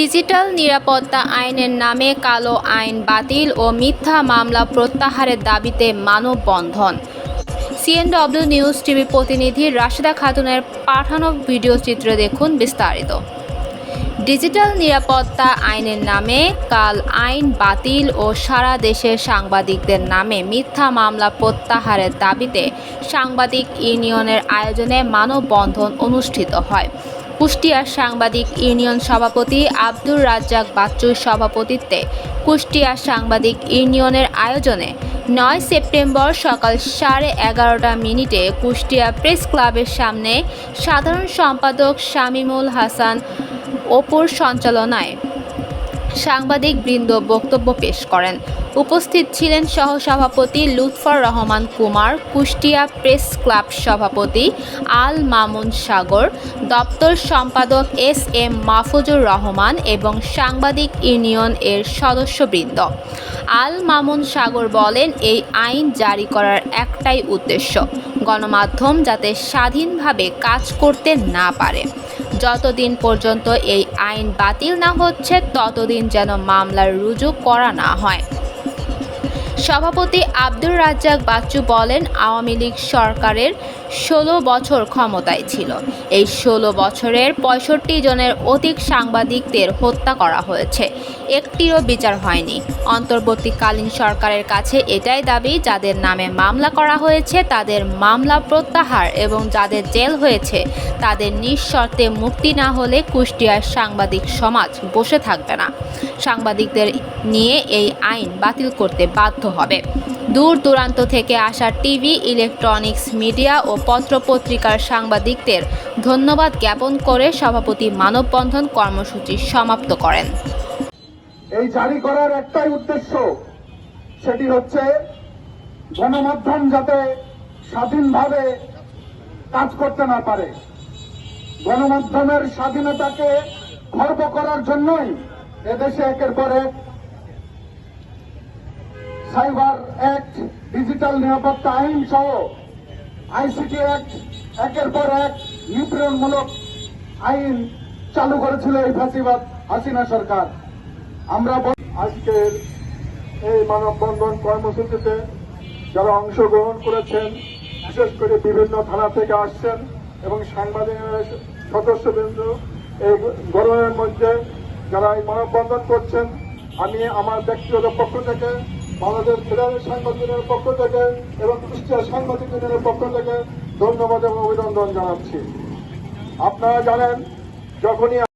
Digital নিরাপত্তা আইনের নামে কালো আইন বাতিল ও মিথ্যা মামলা প্রত্যাহারের দাবিতে মানববন্ধন। সিএনডব্লিউ নিউজ টিভি প্রতিনিধি রাশেদা খাতুনের পাঠানো ভিডিও চিত্র দেখুন বিস্তারিত। ডিজিটাল নিরাপত্তা আইনের নামে কাল আইন বাতিল ও সারা দেশের সাংবাদিকদের নামে মিথ্যা মামলা প্রত্যাহারের দাবিতে সাংবাদিক ইউনিয়নের আয়োজনে মানববন্ধন অনুষ্ঠিত হয়। কুষ্টিয়ার সাংবাদিক ইউনিয়ন সভাপতি আব্দুর রাজ্জাক বাচ্চুর সভাপতিত্বে কুষ্টিয়া সাংবাদিক ইউনিয়নের আয়োজনে নয় সেপ্টেম্বর সকাল সাড়ে এগারোটা মিনিটে কুষ্টিয়া প্রেস ক্লাবের সামনে সাধারণ সম্পাদক শামিমুল হাসান অপুর সঞ্চালনায় সাংবাদিক বৃন্দ বক্তব্য পেশ করেন। উপস্থিত ছিলেন সহসভাপতি লুৎফর রহমান কুমার, কুষ্টিয়া প্রেস ক্লাব সভাপতি আল মামুন সাগর, দপ্তর সম্পাদক এস এম মাহফুজুর রহমান এবং সাংবাদিক ইউনিয়ন এর সদস্যবৃন্দ। আল মামুন সাগর বলেন, এই আইন জারি করার একটাই উদ্দেশ্য, গণমাধ্যম যাতে স্বাধীনভাবে কাজ করতে না পারে। যতদিন পর্যন্ত এই আইন বাতিল না হচ্ছে, ততদিন যেন মামলার রুজু করা না হয়। সভাপতি আব্দুর রাজ্জাক বাচ্চু বলেন, আওয়ামী লীগ সরকারের ষোলো বছর ক্ষমতায় ছিল। এই ষোলো বছরের পঁয়ষট্টি জনের অধিক সাংবাদিকদের হত্যা করা হয়েছে। একটিরও বিচার হয়নি। অন্তর্বর্তীকালীন সরকারের কাছে এটাই দাবি, যাদের নামে মামলা করা হয়েছে তাদের মামলা প্রত্যাহার এবং যাদের জেল হয়েছে তাদের নিঃশর্তে মুক্তি না হলে কুষ্টিয়ার সাংবাদিক সমাজ বসে থাকবে না। সাংবাদিকদের নিয়ে এই আইন বাতিল করতে বাধ্য হবে। দূর দূরান্ত থেকে আসা টিভি, ইলেকট্রনিক্স মিডিয়া ও পত্রপত্রিকার সাংবাদিকদের ধন্যবাদ জ্ঞাপন করে সভাপতি মানববন্ধন কর্মসূচি সমাপ্ত করেন। এই জারি করার একটাই উদ্দেশ্য, সেটি হচ্ছে গণমাধ্যম যাতে স্বাধীনভাবে কাজ করতে না পারে। গণমাধ্যমের স্বাধীনতাকে খর্ব করার জন্যই এদেশে একের পর এক সাইবার অ্যাক্ট, ডিজিটাল নিরাপত্তা আইন সহ আইসিটি অ্যাক্ট, একের পর এক নিপীড়নমূলক আইন চালু করেছিল এই ফাঁসিবাদ হাসিনা সরকার। আমরা আজকের এই মানববন্ধন কর্মসূচিতে যারা অংশগ্রহণ করেছেন, বিশেষ করে বিভিন্ন থানা থেকে আসছেন এবং সাংবাদিক সদস্যবৃন্দ, এই গরমের মধ্যে যারা এই মানববন্ধন করছেন, আমি আমার ব্যক্তিগত পক্ষ থেকে বাংলাদেশ ফেডারেল সাংবাদিকের পক্ষ থেকে এবং কুষ্টিয়া সাংবাদিক ইউনিয়নের পক্ষ থেকে ধন্যবাদ এবং অভিনন্দন জানাচ্ছি। আপনারা জানেন, যখনই